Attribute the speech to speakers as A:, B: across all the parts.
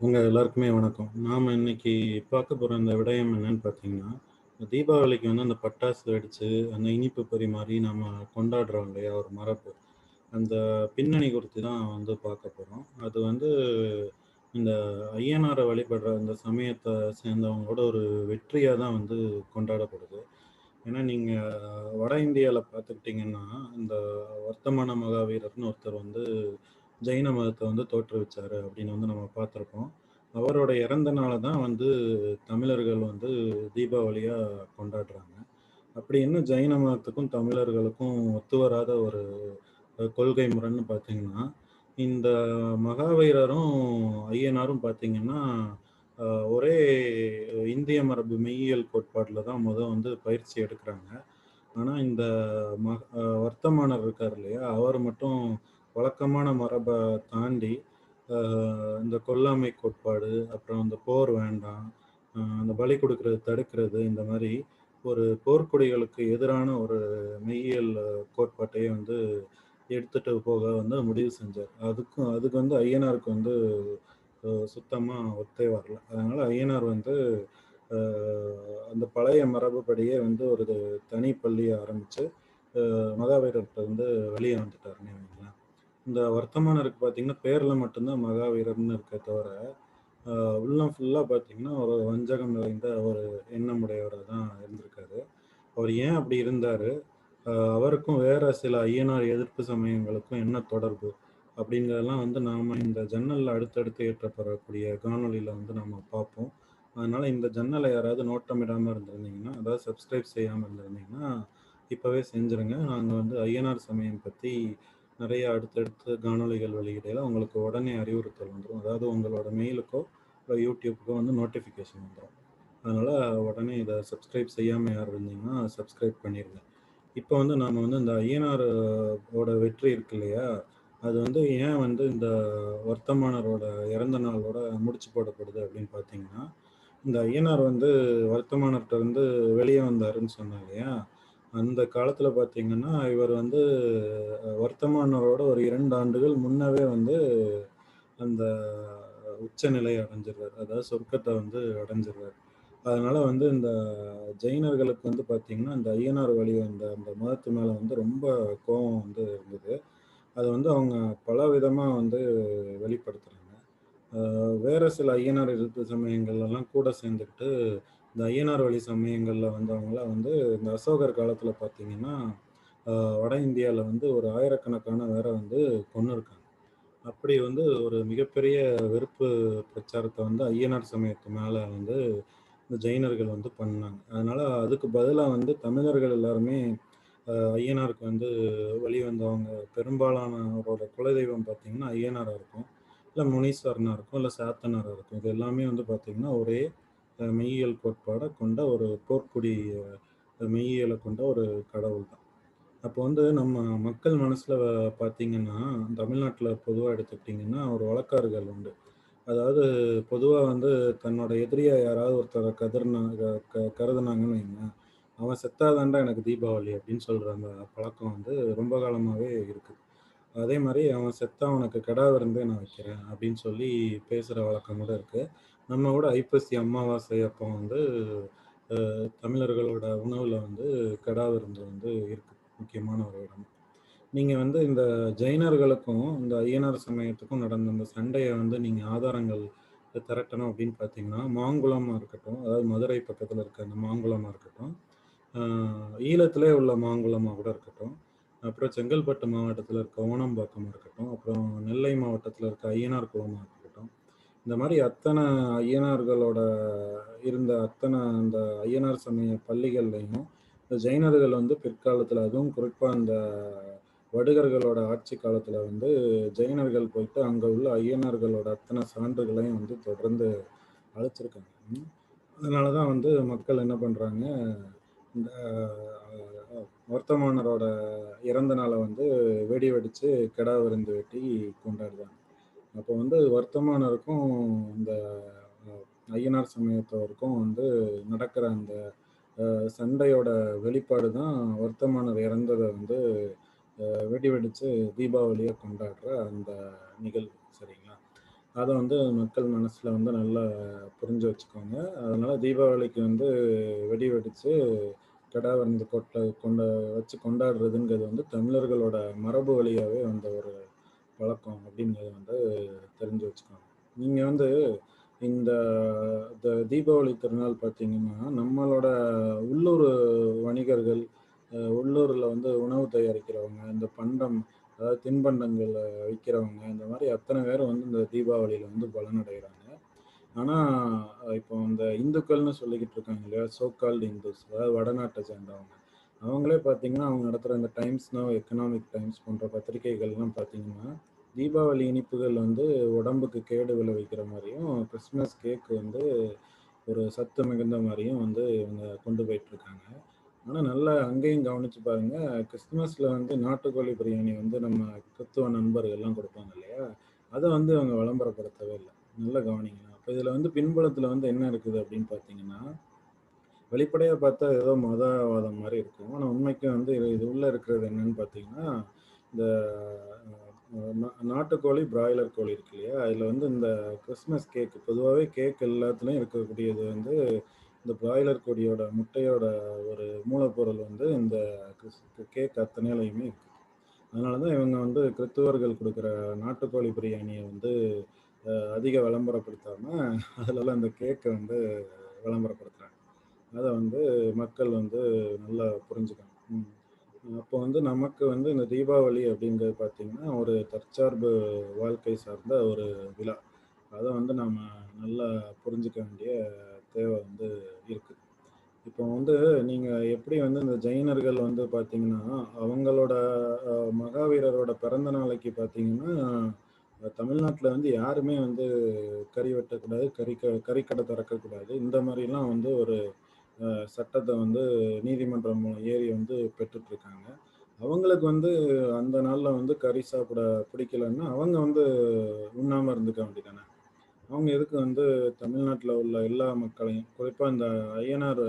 A: உங்கள் எல்லாருக்குமே வணக்கம். நாம் இன்னைக்கு பார்க்க போகிற இந்த விடயம் என்னன்னு பார்த்தீங்கன்னா, தீபாவளிக்கு வந்து அந்த பட்டாசு வெடித்து அந்த இனிப்பு பரிமாறி நம்ம கொண்டாடுறோம் இல்லையா? ஒரு மரபு. அந்த பின்னணி குறித்து தான் வந்து பார்க்க போகிறோம் அது வந்து இந்த ஐயனாரை வழிபடுற அந்த சமயத்தை சேர்ந்தவங்களோட ஒரு வெற்றியாக தான் வந்து கொண்டாடப்படுது. ஏன்னா, நீங்கள் வட இந்தியாவில் பார்த்துக்கிட்டிங்கன்னா இந்த வர்த்தமான மகாவீரர்னு ஒருத்தர் வந்து ஜெயின மதத்தை வந்து தோற்றுவிச்சாரு அப்படின்னு வந்து நம்ம பார்த்துருக்கோம் அவரோட இறந்த நாள தான் வந்து தமிழர்கள் வந்து தீபாவளியாக கொண்டாடுறாங்க. அப்படி என்ன ஜெயின மதத்துக்கும், தமிழர்களுக்கும் ஒத்து வராத ஒரு கொள்கை முறைன்னு பார்த்தீங்கன்னா, இந்த மகாவீரரும், ஐயனாரும் பார்த்தீங்கன்னா, ஒரே இந்திய மரபு மெய்யியல் கோட்பாட்டில் தான் முதல் வந்து பயிற்சி எடுக்கிறாங்க ஆனால் இந்த ம வர்த்தமானர் இருக்கார் இல்லையா? அவர் மட்டும் வழக்கமான மரபை தாண்டி, இந்த கொல்லாமை கோட்பாடு, அப்புறம் இந்த போர் வேண்டாம், அந்த பலி கொடுக்கறது தடுக்கிறது, இந்த மாதிரி ஒரு போர்க்குடிகளுக்கு எதிரான ஒரு மெய்யியல் கோட்பாட்டையே வந்து எடுத்துட்டு போக வந்து முடிவு செஞ்சார். அதுக்கும் அதுக்கு வந்து ஐயனாருக்கு வந்து சுத்தமாக ஒத்தே வரல. அதனால ஐயனார் வந்து அந்த பழைய மரபுப்படியே வந்து ஒரு தனி பள்ளியை ஆரம்பித்து மகாவீரர்கிட்ட வந்து வெளியே வந்துட்டாருன்னு வைங்களேன். இந்த வர்த்தமானருக்கு பார்த்தீங்கன்னா, பேரில் மட்டும்தான் மகாவீரர்னு இருக்க தவிர, உள்ளம் ஃபுல்லாக பார்த்தீங்கன்னா, ஒரு வஞ்சகம் நிறைந்த ஒரு எண்ணமுடையவராக தான் இருந்திருக்காரு. அவர் ஏன் அப்படி இருந்தார் அவருக்கும் வேற சில ஐயனார் எதிர்ப்பு சமயங்களுக்கும் என்ன தொடர்பு? அப்படிங்கிறதெல்லாம் வந்து நாம இந்த ஜன்னலில் அடுத்தடுத்து ஏற்றப்படக்கூடிய காணொலியில் வந்து நம்ம பார்ப்போம். அதனால் இந்த ஜன்னலை யாராவது நோட்டமிடாமல் இருந்திருந்தீங்கன்னா, அதாவது சப்ஸ்கிரைப் செய்யாமல் இருந்திருந்தீங்கன்னா, இப்போவே செஞ்சுருங்க. நாங்கள் வந்து ஐயனார் சமயம் பற்றி நிறைய அடுத்தடுத்து காணொளிகள் வெளியிடையில உங்களுக்கு உடனே அறிவுறுத்தல் வந்துடும் அதாவது உங்களோட மெயிலுக்கோ, இல்லை யூடியூப்புக்கோ வந்து நோட்டிஃபிகேஷன் வந்துடும் அதனால் உடனே இதை சப்ஸ்கிரைப் செய்யாமல் யார் இருந்தீங்கன்னா, சப்ஸ்கிரைப் பண்ணிடுங்க இப்போ வந்து நாம் வந்து இந்த ஐயனார் ஓட வெற்றி இருக்கு இல்லையா? அது வந்து ஏன் வந்து இந்த வர்த்தமானரோட இறந்த நாளோட முடிச்சு போடப்படுது அப்படின்னு பார்த்தீங்கன்னா, இந்த ஐயனார் வந்து வர்த்தமானர்கிட்ட இருந்து வெளியே வந்தாருன்னு சொன்னாங்க இல்லையா? அந்த காலத்தில் பார்த்தீங்கன்னா, இவர் வந்து வர்த்தமானரோட ஒரு இரண்டு ஆண்டுகள் முன்னவே வந்து அந்த உச்ச நிலைய அதாவது சொர்க்கத்தை வந்து அடைஞ்சிருவார். அதனால வந்து இந்த ஜெயினர்களுக்கு வந்து பார்த்தீங்கன்னா, இந்த ஐயனார் வழி அந்த அந்த மதத்து மேலே வந்து ரொம்ப கோபம் வந்து இருந்தது. அதை வந்து அவங்க பல விதமாக வந்து வெளிப்படுத்துகிறாங்க வேற சில ஐயனார் எதிர்ப்பு சமயங்கள்லலாம் கூட சேர்ந்துக்கிட்டு, இந்த ஐயனார் வழி சமயங்களில் வந்தவங்கள வந்து இந்த அசோகர் காலத்தில் பார்த்தீங்கன்னா, வட இந்தியாவில் வந்து ஒரு ஆயிரக்கணக்கான பேர வந்து கொன்னுருக்காங்க. அப்படி வந்து ஒரு மிகப்பெரிய வெறுப்பு பிரச்சாரத்தை வந்து ஐயனார் சமயத்து மேலே வந்து இந்த ஜெயினர்கள் வந்து பண்ணாங்க. அதனால் அதுக்கு பதிலாக வந்து தமிழர்கள் எல்லாருமே ஐயனாருக்கு வந்து வழி வந்தவங்க பெரும்பாலானவரோட குலதெய்வம் பார்த்தீங்கன்னா, ஐயனாராக இருக்கும். இல்லை முனீஸ்வரனாக இருக்கும். இல்லை சாத்தனாராக இருக்கும். இது எல்லாமே வந்து பார்த்தீங்கன்னா, ஒரே மெய்யியல் கோட்பாடை கொண்ட ஒரு போர்க்குடி மெய்யியலை கொண்ட ஒரு கடவுள் தான். அப்போ வந்து நம்ம மக்கள் மனசில் பார்த்தீங்கன்னா, தமிழ்நாட்டில் பொதுவாக எடுத்துக்கிட்டிங்கன்னா ஒரு வழக்காறுகள் உண்டு. அதாவது பொதுவாக வந்து தன்னோட எதிரியாக யாராவது ஒருத்தரை கதிர்னா க கருதுனாங்கன்னு வைங்க "அவன் செத்தாதாண்டா எனக்கு தீபாவளி" அப்படின்னு சொல்கிற அந்த பழக்கம் வந்து ரொம்ப காலமாகவே இருக்குது அதே மாதிரி "அவன் செத்தா அவனுக்கு கிடா விருந்தே நான் வைக்கிறேன்" அப்படின்னு சொல்லி பேசுகிற வழக்கம் கூட இருக்குது நம்ம கூட ஐப்பசி அமாவாசை அப்போ வந்து தமிழர்களோட உணவில் வந்து கடா விருந்து வந்து இருக்கு. முக்கியமான ஒரு இடம். நீங்கள் வந்து இந்த ஜெயினர்களுக்கும், இந்த ஐயனார் சமயத்துக்கும் நடந்த இந்த சண்டையை வந்து நீங்கள் ஆதாரங்கள் திரட்டணும் அப்படின்னு பார்த்தீங்கன்னா, மாங்குளமாக இருக்கட்டும், அதாவது மதுரை பக்கத்தில் இருக்க அந்த மாங்குளமாக இருக்கட்டும், ஈழத்திலே உள்ள மாங்குளமாக கூட இருக்கட்டும், அப்புறம் செங்கல்பட்டு மாவட்டத்தில் இருக்க ஓணம்பாக்கமாக இருக்கட்டும், அப்புறம் நெல்லை மாவட்டத்தில் இருக்க ஐயனார் குளமாக இருக்கட்டும், இந்த மாதிரி அத்தனை ஐயனார்களோட இருந்த அத்தனை அந்த ஐயனார் சமய பள்ளிகள்லையும் இந்த ஜெயினர்கள் வந்து பிற்காலத்தில் அதுவும் குறிப்பாக அந்த வடுகர்களோட ஆட்சி காலத்தில் வந்து ஜெயினர்கள் போயிட்டு அங்கே உள்ள ஐயனார்களோட அத்தனை சான்றுகளையும் வந்து தொடர்ந்து அழைச்சிருக்காங்க அதனால தான் வந்து மக்கள் என்ன பண்ணுறாங்க இந்த வர்த்தமானரோட இறந்த நாளை வந்து வெடி வெடித்து கெடா விருந்து வெட்டி கொண்டாடுறாங்க. அப்போ வந்து வர்த்தமானருக்கும் இந்த ஐயனார் சமயத்தவருக்கும் வந்து நடக்கிற அந்த சண்டையோட வெளிப்பாடு தான் வர்த்தமானர் இறந்ததை வந்து வெடி வெடித்து தீபாவளியை கொண்டாடுற அந்த நிகழ்வு. சரிங்களா? அதை வந்து மக்கள் மனசில் வந்து நல்லா புரிஞ்சு வச்சுக்கோங்க. அதனால் தீபாவளிக்கு வந்து வெடி வெடித்து கடா வந்து கொட்ட கொண்ட வச்சு கொண்டாடுறதுங்கிறது வந்து தமிழர்களோட மரபு வழியாகவே வந்த ஒரு பழக்கம் அப்படிங்கிறத வந்து தெரிஞ்சு வச்சுக்கோங்க. நீங்கள் வந்து இந்த இந்த தீபாவளி திருநாள் பார்த்தீங்கன்னா, நம்மளோட உள்ளூர் வணிகர்கள், உள்ளூரில் வந்து உணவு தயாரிக்கிறவங்க, இந்த பண்டம் அதாவது தின்பண்டங்கள் வைக்கிறவங்க இந்த மாதிரி அத்தனை பேர் வந்து இந்த தீபாவளியில் வந்து பலனடைகிறாங்க ஆனால் இப்போ இந்த இந்துக்கள்னு சொல்லிக்கிட்டு இருக்காங்க இல்லையா? சோக்கால்டு இந்துஸ் அதாவது வடநாட்டை சேர்ந்தவங்க. அவங்களே பார்த்தீங்கன்னா, அவங்க நடத்துகிற இந்த டைம்ஸ் நவ், எக்கனாமிக் டைம்ஸ் போன்ற பத்திரிகைகள்லாம் பார்த்தீங்கன்னா, தீபாவளி இனிப்புகள் வந்து உடம்புக்கு கேடு விளைவிக்கிற மாதிரியும் கிறிஸ்மஸ் கேக் வந்து ஒரு சத்து மிகுந்த மாதிரியும் வந்து இவங்க கொண்டு போயிட்டுருக்காங்க. ஆனால் நல்லா அங்கேயும் கவனித்து பாருங்கள் கிறிஸ்துமஸில் வந்து நாட்டுக்கோழி பிரியாணி வந்து நம்ம கிறித்துவ நண்பர்கள்லாம் கொடுப்பாங்க இல்லையா? அதை வந்து அவங்க விளம்பரப்படுத்தவே இல்லை நல்லா கவனிங்க. அப்போ இதில் வந்து பின்புலத்தில் வந்து என்ன இருக்குது அப்படின்னு பார்த்தீங்கன்னா, வெளிப்படையாக பார்த்தா ஏதோ மதவாதம் மாதிரி இருக்கும். ஆனால் உண்மைக்கு வந்து இது இது உள்ளே இருக்கிறது என்னன்னு பார்த்தீங்கன்னா, இந்த நாட்டுக்கோழி, பிராய்லர் கோழி இருக்கு இல்லையா? அதில் வந்து இந்த கிறிஸ்மஸ் கேக் பொதுவாகவே கேக் எல்லாத்துலேயும் இருக்கக்கூடியது வந்து, இந்த பிராய்லர் கோழியோட முட்டையோட ஒரு மூலப்பொருள் வந்து இந்த கேக் அத்தனையிலையுமே இருக்கு. அதனால தான் இவங்க வந்து கிறித்துவர்கள் கொடுக்குற நாட்டுக்கோழி பிரியாணியை வந்து அதிக விளம்பரப்படுத்தாமல் அதிலலாம் இந்த கேக்கை வந்து விளம்பரப்படுத்துகிறாங்க அதை வந்து மக்கள் வந்து நல்லா புரிஞ்சுக்கணும். அப்போ வந்து நமக்கு வந்து இந்த தீபாவளி அப்படிங்கிறது பார்த்தீங்கன்னா, ஒரு தற்சார்பு வாழ்க்கை சார்ந்த ஒரு விழா. அதை வந்து நாம் நல்லா புரிஞ்சுக்க வேண்டிய தேவை வந்து இருக்குது இப்போ வந்து நீங்கள் எப்படி வந்து இந்த ஜெயினர்கள் வந்து பார்த்தீங்கன்னா, அவங்களோட மகாவீரரோட பிறந்த நாளைக்கு பார்த்தீங்கன்னா, தமிழ்நாட்டில் வந்து யாருமே வந்து கறி வெட்டக்கூடாது, கறிக்க கறிக்கடை திறக்கக்கூடாது. இந்த மாதிரிலாம் வந்து ஒரு சட்டத்தை வந்து நீதிமன்றம் ஏறி வந்து பெற்றுட்டுருக்காங்க. அவங்களுக்கு வந்து அந்த நாளில் வந்து கறி சாப்பிட பிடிக்கலன்னா, அவங்க வந்து உண்ணாமல் இருந்துக்க வேண்டியதானே! அவங்க எதுக்கு வந்து தமிழ்நாட்டில் உள்ள எல்லா மக்களையும், குறிப்பாக இந்த ஐயனார்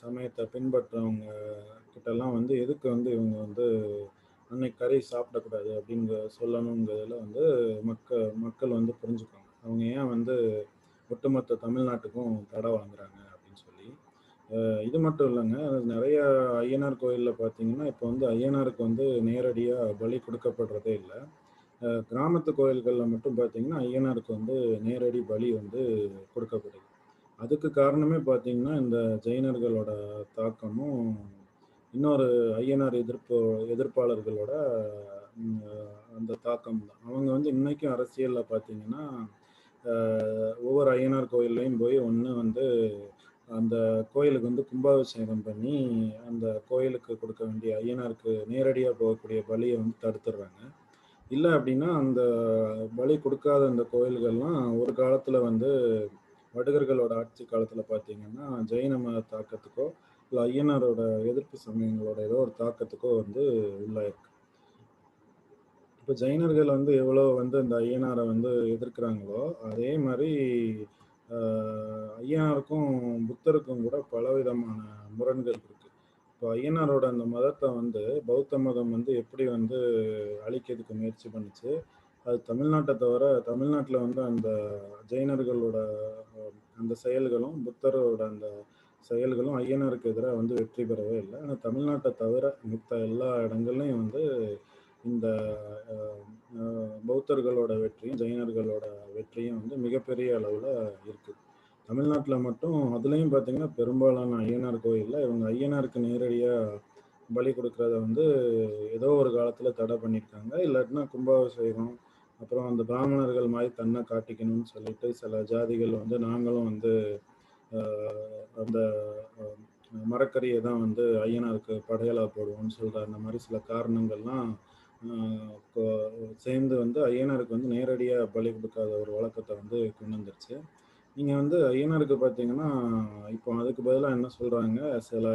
A: சமயத்தை பின்பற்றவங்க கிட்டலாம் வந்து எதுக்கு வந்து இவங்க வந்து அன்னைக்கு கறி சாப்பிடக்கூடாது அப்படிங்கிற சொல்லணுங்கிறதுல வந்து மக்க மக்கள் வந்து புரிஞ்சுக்கணும். அவங்க ஏன் வந்து ஒட்டுமொத்த தமிழ்நாட்டுக்கும் தடை வாங்குறாங்க இது மட்டும் இல்லைங்க நிறைய ஐயனார் கோயிலில் பார்த்தீங்கன்னா, இப்போ வந்து ஐயனாருக்கு வந்து நேரடியாக பலி கொடுக்கப்படுறதே இல்லை கிராமத்து கோயில்களில் மட்டும் பார்த்தீங்கன்னா, ஐயனாருக்கு வந்து நேரடி பலி வந்து கொடுக்கப்படுது. அதுக்கு காரணமே பார்த்தீங்கன்னா, இந்த ஜெயினர்களோட தாக்கமும், இன்னொரு ஐயனார் எதிர்ப்பு எதிர்ப்பாளர்களோட அந்த தாக்கம் தான். அவங்க வந்து இன்னைக்கும் அரசியலில் பார்த்தீங்கன்னா, ஒவ்வொரு ஐயனார் கோயில்லையும் போய் ஒன்று வந்து அந்த கோயிலுக்கு வந்து கும்பாபிஷேகம் பண்ணி, அந்த கோயிலுக்கு கொடுக்க வேண்டிய ஐயனாருக்கு நேரடியாக போகக்கூடிய பலியை வந்து தடுத்துடுறாங்க. இல்லை அப்படின்னா, அந்த பலி கொடுக்காத அந்த கோயில்கள்லாம் ஒரு காலத்தில் வந்து வடுகர்களோட ஆட்சி காலத்தில் பார்த்தீங்கன்னா, ஜெயின மத தாக்கத்துக்கோ, இல்லை ஐயனாரோட எதிர்ப்பு சமயங்களோட ஏதோ ஒரு தாக்கத்துக்கோ வந்து உள்ளாயிருக்கு. இப்போ ஜெயினர்கள் வந்து எவ்வளோ வந்து இந்த ஐயனாரை வந்து எதிர்க்கிறாங்களோ, அதே மாதிரி ஐயனாருக்கும், புத்தருக்கும் கூட பலவிதமான முரண்கள் இருக்கு. இப்போ ஐயனாரோட அந்த மதத்தை வந்து பௌத்த மதம் வந்து எப்படி வந்து அழிக்கிறதுக்கு முயற்சி பண்ணுச்சு, அது தமிழ்நாட்டை தவிர தமிழ்நாட்டில் வந்து அந்த ஜெயினர்களோட அந்த செயல்களும், புத்தரோட அந்த செயல்களும் ஐயனாருக்கு எதிராக வந்து வெற்றி பெறவே இல்லை ஆனால் தமிழ்நாட்டை தவிர மித்த எல்லா இடங்கள்லையும் வந்து இந்த பௌத்தர்களோட வெற்றியும், ஜெயினர்களோட வெற்றியும் வந்து மிகப்பெரிய அளவில் இருக்குது தமிழ்நாட்டில் மட்டும் அதுலேயும் பார்த்தீங்கன்னா, பெரும்பாலான ஐயனார் கோயிலில் இவங்க ஐயனாருக்கு நேரடியாக பலி கொடுக்குறத வந்து ஏதோ ஒரு காலத்தில் தடை பண்ணியிருக்காங்க. இல்லாட்டினா கும்பாபிஷேகம், அப்புறம் அந்த பிராமணர்கள் மாதிரி தன்னை காட்டிக்கணும்னு சொல்லிட்டு சில ஜாதிகள் வந்து நாங்களும் வந்து அந்த மரக்கரியை தான் வந்து ஐயனாருக்கு படையலாக போடுவோம்னு சொல்கிற அந்த மாதிரி சில காரணங்கள்லாம் சேர்ந்து வந்து ஐயனாருக்கு வந்து நேரடியாக பலி கொடுக்காத ஒரு வழக்கத்தை வந்து கொண்டு வந்துருச்சு. நீங்கள் வந்து ஐயனாருக்கு பார்த்தீங்கன்னா, இப்போ அதுக்கு பதிலாக என்ன சொல்கிறாங்க சில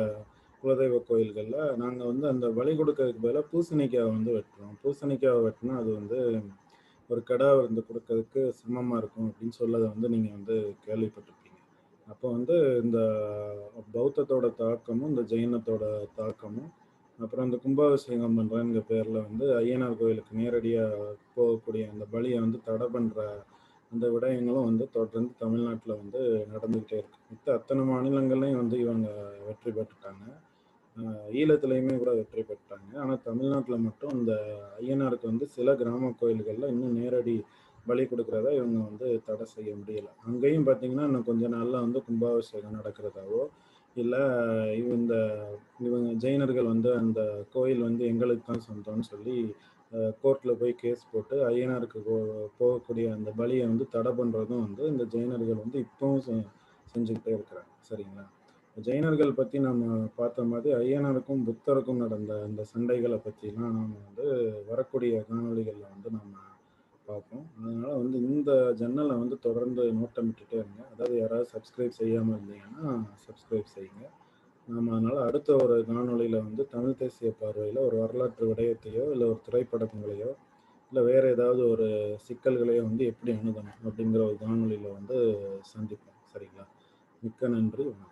A: குலதெய்வ கோயில்களில் நாங்கள் வந்து அந்த பலி கொடுக்கறதுக்கு பதிலாக பூசணிக்காவை வந்து வெட்டுறோம். பூசணிக்காவை வெட்டினா அது வந்து ஒரு கடா வந்து கொடுக்கறதுக்கு சமமாக இருக்கும் அப்படின்னு சொல்லத வந்து நீங்கள் வந்து கேள்விப்பட்டிருப்பீங்க. அப்போ வந்து இந்த பௌத்தத்தோட தாக்கமும், இந்த ஜெயினத்தோட தாக்கமும், அப்புறம் அந்த கும்பாபிஷேகம் பண்ணுறேங்கிற பேரில் வந்து ஐயனார் கோயிலுக்கு நேரடியாக போகக்கூடிய அந்த பலியை வந்து தடை பண்ணுற அந்த விடயங்களும் வந்து தொடர்ந்து தமிழ்நாட்டில் வந்து நடந்துக்கிட்டே இருக்கு. மித்த அத்தனை மாநிலங்கள்லையும் வந்து இவங்க வெற்றி பெற்றுட்டாங்க. ஈழத்துலையுமே கூட வெற்றி பெற்றாங்க ஆனால் தமிழ்நாட்டில் மட்டும் இந்த ஐயனாருக்கு வந்து சில கிராம கோயில்களில் இன்னும் நேரடி பலி கொடுக்குறத இவங்க வந்து தடை செய்ய முடியலை. அங்கேயும் பார்த்தீங்கன்னா இன்னும் கொஞ்ச நாளில் வந்து கும்பாபிஷேகம் நடக்கிறதாவோ இல்லை இந்த இவங்க ஜெயினர்கள் வந்து அந்த கோயில் வந்து எங்களுக்கு தான் சொந்தம்னு சொல்லி கோர்ட்டில் போய் கேஸ் போட்டு ஐயனாருக்கு போகக்கூடிய அந்த பலியை வந்து தடை பண்ணுறதும் வந்து இந்த ஜெயினர்கள் வந்து இப்பவும் செ- செஞ்சுக்கிட்டே இருக்கிறாங்க. சரிங்களா? ஜெயினர்கள் பற்றி நம்ம பார்த்த மாதிரி ஐயனாருக்கும் புத்தருக்கும் நடந்த அந்த சண்டைகளை பற்றிலாம் நாம் வந்து வரக்கூடிய காணொளிகளில் வந்து நம்ம பார்ப்போம். அதனால் வந்து இந்த ஜன்னலை வந்து தொடர்ந்து நோட்டமிட்டுட்டே இருங்க. அதாவது யாராவது சப்ஸ்கிரைப் செய்யாமல் இருந்தீங்கன்னா சப்ஸ்கிரைப் செய்யுங்க. நாம் அதனால் அடுத்த ஒரு காணொலியில் வந்து தமிழ் தேசிய பார்வையில் ஒரு வரலாற்று விடயத்தையோ இல்லை ஒரு திரைப்படங்களையோ இல்லை வேறு ஏதாவது ஒரு சிக்கல்களையோ வந்து எப்படி அணுகணும் அப்படிங்கிற ஒரு காணொலியில் வந்து சந்திப்போம். சரிங்களா? மிக்க நன்றி. வணக்கம்.